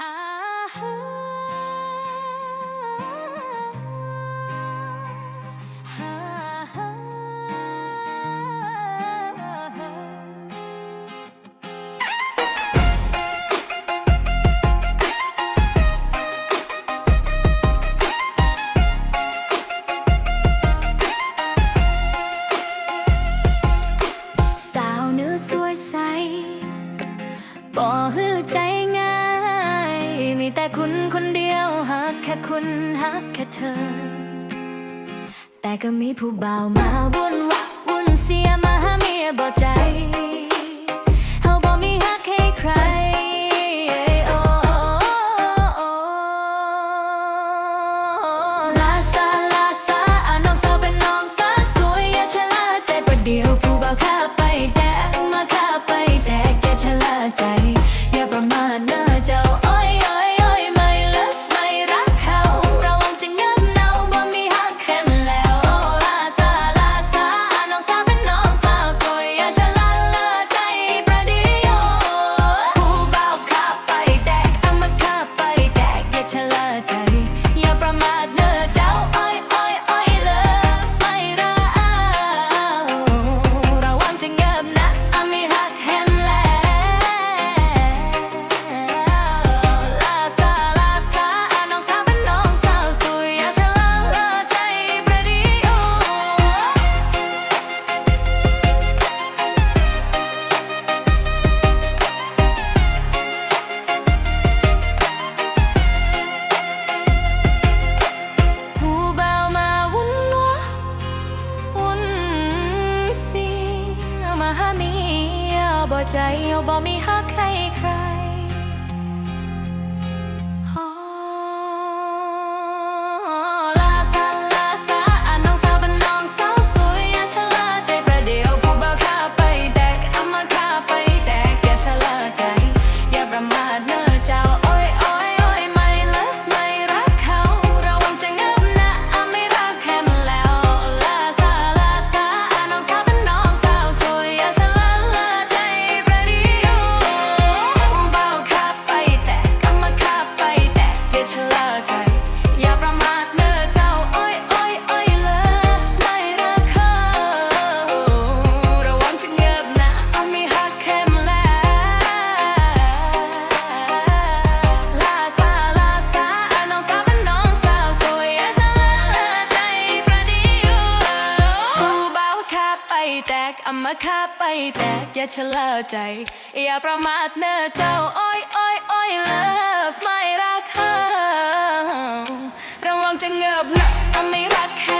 아 แต่คุณคนเดียวหักแค่คุณหักแค่เธอ แต่ก็มีผู้บ่าวมาวุ่นวาย บ่ใจเอาบ่มีฮักใครใคร แตกอามาค่าไปแตก อย่าชะล่าใจ อย่าประมาทเนอเจ้า โอ้ยโอ้ยโอ้ยเลิฟไม่รักเธอระวังจะเงือบนะกไม่รักแค่